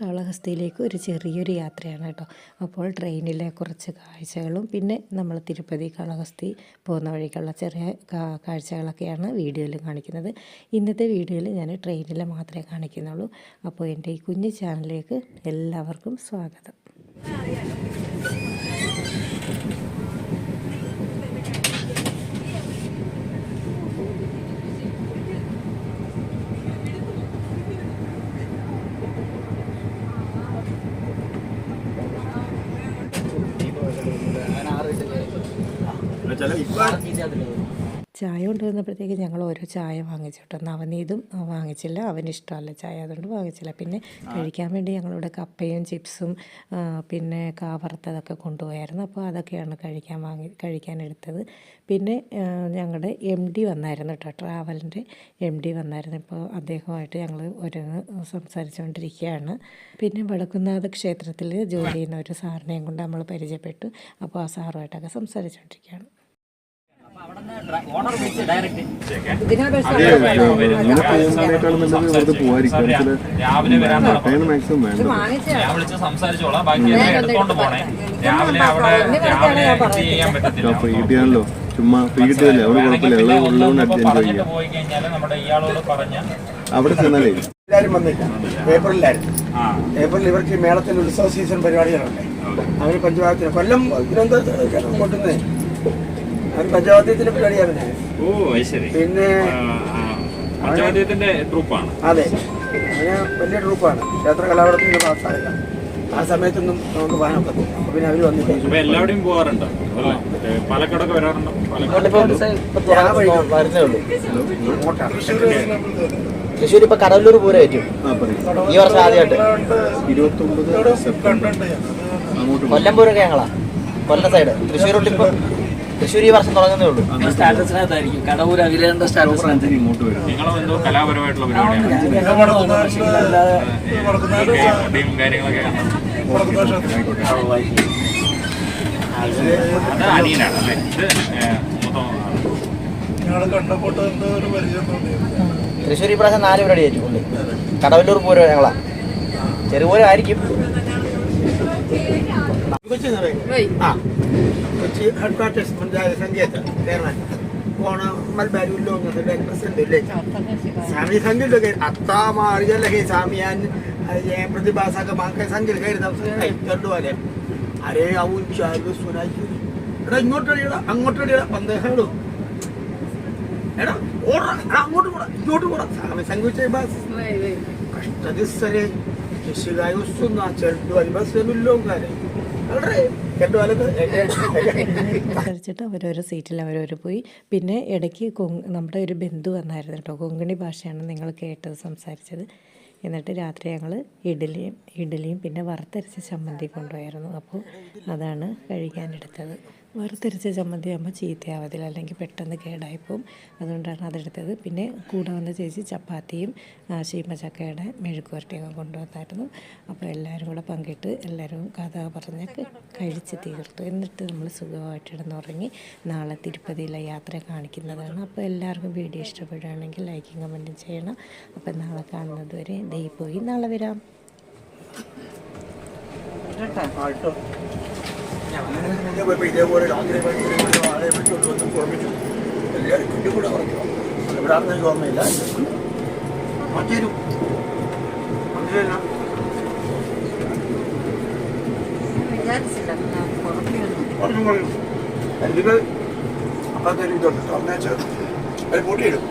കാളഹസ്തിയിലേക്ക് ഒരു ചെറിയൊരു യാത്രയാണ് കേട്ടോ. അപ്പോൾ ട്രെയിനിലെ കുറച്ച് കാഴ്ചകളും പിന്നെ നമ്മൾ തിരുപ്പതി കാളഹസ്തി പോകുന്ന വഴിക്കുള്ള ചെറിയ കാഴ്ചകളൊക്കെയാണ് വീഡിയോയിൽ കാണിക്കുന്നത്. ഇന്നത്തെ വീഡിയോയിൽ ഞാൻ ട്രെയിനിൽ മാത്രമേ കാണിക്കുന്നുള്ളൂ. അപ്പോൾ എന്റെ ഈ കുഞ്ഞു ചാനലിലേക്ക് എല്ലാവർക്കും സ്വാഗതം. ചായ കൊണ്ടുവന്നപ്പോഴത്തേക്ക് ഞങ്ങൾ ഓരോ ചായ വാങ്ങിച്ചു കേട്ടോ. നവനീതും വാങ്ങിച്ചില്ല. അവന് ഇഷ്ടമല്ല ചായ അതുകൊണ്ട് വാങ്ങിച്ചില്ല. പിന്നെ കഴിക്കാൻ വേണ്ടി ഞങ്ങളിവിടെ കപ്പയും ചിപ്സും പിന്നെ കാവർത്തതൊക്കെ കൊണ്ടുപോയായിരുന്നു. അപ്പോൾ അതൊക്കെയാണ് കഴിക്കാൻ വാങ്ങി കഴിക്കാൻ എടുത്തത്. പിന്നെ ഞങ്ങളുടെ എം ഡി വന്നായിരുന്നു കേട്ടോ. ട്രാവലിന്റെ എം ഡി വന്നായിരുന്നു. ഇപ്പോൾ അദ്ദേഹമായിട്ട് ഞങ്ങൾ ഒരു സംസാരിച്ചുകൊണ്ടിരിക്കുകയാണ്. പിന്നെ വടക്കുന്നാഥ ക്ഷേത്രത്തിൽ ജോലി ചെയ്യുന്ന ഒരു സാറിനെയും കൊണ്ട് നമ്മൾ പരിചയപ്പെട്ടു. അപ്പോൾ ആ സാറുമായിട്ടൊക്കെ സംസാരിച്ചുകൊണ്ടിരിക്കുകയാണ്. സംസാരിച്ചോളാം. ബാക്കി എല്ലാം എടുത്തോണ്ട് പോണേ. രാവിലെ അവിടെ രാവിലെ ഇത് ചെയ്യാൻ പറ്റത്തില്ല. ചുമ്മാ അവിടെ കുഴപ്പമില്ല. ഉള്ളത് ഉള്ളതുകൊണ്ട് അഡ്ജസ്റ്റ് ചെയ്യാം. പോയി കഴിഞ്ഞാൽ നമ്മുടെ ഇയാളോട് പറഞ്ഞ അവിടെ ചെന്നാലേ. എല്ലാവരും വന്നില്ല. ഏപ്രിലായിരുന്നു ആ. ഏപ്രിൽ ഇവർക്ക് മേളത്തിന്റെ ഉത്സവ സീസൺ പരിപാടികളുണ്ട് അവർ പഞ്ചഭാഗത്തിന് കൊല്ലം തിരുവനന്തപുരത്ത് കൊണ്ടുവന്നേ പഞ്ചവാദ്യത്തിന്റെ പരിപാടിയാണ്. ഓ ശരി പിന്നെ പഞ്ചവാദ്യത്തിന്റെ ട്രൂപ്പാണ്. അതെ. അങ്ങനെ വലിയ ട്രൂപ്പാണ്. ക്ഷേത്ര കലാപടത്തിന് പാസ്സായില്ല ആ സമയത്തൊന്നും നമുക്ക് പോകാൻ ഒക്കത്തില്ല. പിന്നെ അവർ പോകാറുണ്ടോ? പാലക്കാടൊക്കെ വരാറുണ്ടോ? അങ്ങോട്ടാണ്. തൃശ്ശൂർ ഇപ്പൊ കടവല്ലൂർ പൂരമായിട്ടും പറ്റും ഈ വർഷം ആദ്യമായിട്ട്. കൊല്ലം പൂരൊക്കെ ഞങ്ങളാ. കൊല്ലം സൈഡ് തൃശ്ശൂർ ഇപ്പൊ തൃശ്ശൂർ ഈ വർഷം തുടങ്ങുന്നേ ഉള്ളൂ. സ്റ്റാറ്റസിനകത്തായിരിക്കും. കടവൂർ അഖിലേണ്ട സ്റ്റാറ്റസിനകത്ത് ഇങ്ങോട്ട് വരും. കലാപരമായിട്ടുള്ള പരിപാടിയാണ്. കാര്യങ്ങളൊക്കെ അത് അനിയനാണ്. അല്ലേ? ഇത് മൂത്ത തൃശ്ശൂർ ഈ പ്രാവശ്യം നാല് പരിപാടി ആയിരിക്കും കടവല്ലൂർ പൂരം ഞങ്ങളാ. ചെറുപൂരം ആയിരിക്കും. ആ. Kochi headquarters panchayat Sangeetha Keralam. പോണ മൽബാരി ഉല്ലോങ്ങുന്നത് പ്രസിഡന്റ് സ്വാമി സംഘിൽ അത്താ മാറിയല്ലേ സ്വാമിയാൻ സംഘിൽ കയറി കണ്ടുപോലെ അരേ അവൻ ചാരു സുനായി എടാ ഇങ്ങോട്ടടിയടാ അങ്ങോട്ടടിയടാ പന്തേഹടോ എടാ ഓടാ എടാ അങ്ങോട്ട് പോടാ ഇങ്ങോട്ട് പോടാ. സാമി സംഘിച്ച ബാസ് കഷ്ടദിസ്സരെ ശിശുകായി വസ്തുന്ന അൽബസ് അനുഭവമില്ലോങ്കാരെ കണ്ടുപോലൊക്കെ സംസാരിച്ചിട്ട് അവരോരോ സീറ്റിൽ അവരവർ പോയി. പിന്നെ ഇടയ്ക്ക് നമ്മുടെ ഒരു ബന്ധു വന്നായിരുന്നു കേട്ടോ. കൊങ്കണി ഭാഷയാണ് നിങ്ങൾ കേട്ടത് സംസാരിച്ചത്. എന്നിട്ട് രാത്രി ഞങ്ങൾ ഇഡലിയും ഇഡലിയും പിന്നെ വറുത്തരച്ച ചമ്മന്തി കൊണ്ടുപോയായിരുന്നു. അപ്പോൾ അതാണ് കഴിക്കാനെടുത്തത് വറുത്തരച്ച ചമ്മന്തിയാകുമ്പോൾ ചീത്തയാവത്തില്ല. അല്ലെങ്കിൽ പെട്ടെന്ന് കേടായിപ്പോവും അതുകൊണ്ടാണ് അതെടുത്തത്. പിന്നെ കൂടെ വന്ന ചേച്ചി ചപ്പാത്തിയും ആ, ശീമച്ചക്കയുടെ മെഴുക്കുവരട്ടിയൊക്കെ കൊണ്ടുവന്നായിരുന്നു. അപ്പോൾ എല്ലാവരും കൂടെ പങ്കിട്ട് എല്ലാവരും കഥ പറഞ്ഞൊക്കെ കഴിച്ച് തീർത്തു. എന്നിട്ട് നമ്മൾ സുഖമായിട്ട് ഇടന്നുറങ്ങി നാളെ തിരുപ്പതിയിലെ യാത്ര കാണിക്കുന്നതാണ്. അപ്പോൾ എല്ലാവർക്കും വീഡിയോ ഇഷ്ടപ്പെടുകയാണെങ്കിൽ ലൈക്കും കമന്റും ചെയ്യണം. അപ്പോൾ നാളെ കാണുന്നത് വരെ ദേ പോയി. നാളെ വരാം. ഇതേപോലെ രാത്രി ആളെ വിളിച്ചോണ്ട് വന്ന് ഓർമ്മിച്ചു എല്ലാവരും കുഞ്ഞു കൂടെ പറഞ്ഞു ഇവിടെ ആണെന്ന് ഓർമ്മയില്ല മറ്റൊരു പറഞ്ഞു പറഞ്ഞു അതിൽ അപ്പത്തൊരു ഇതുണ്ട് അന്നേച്ച് അവർ പൂട്ടിയിടും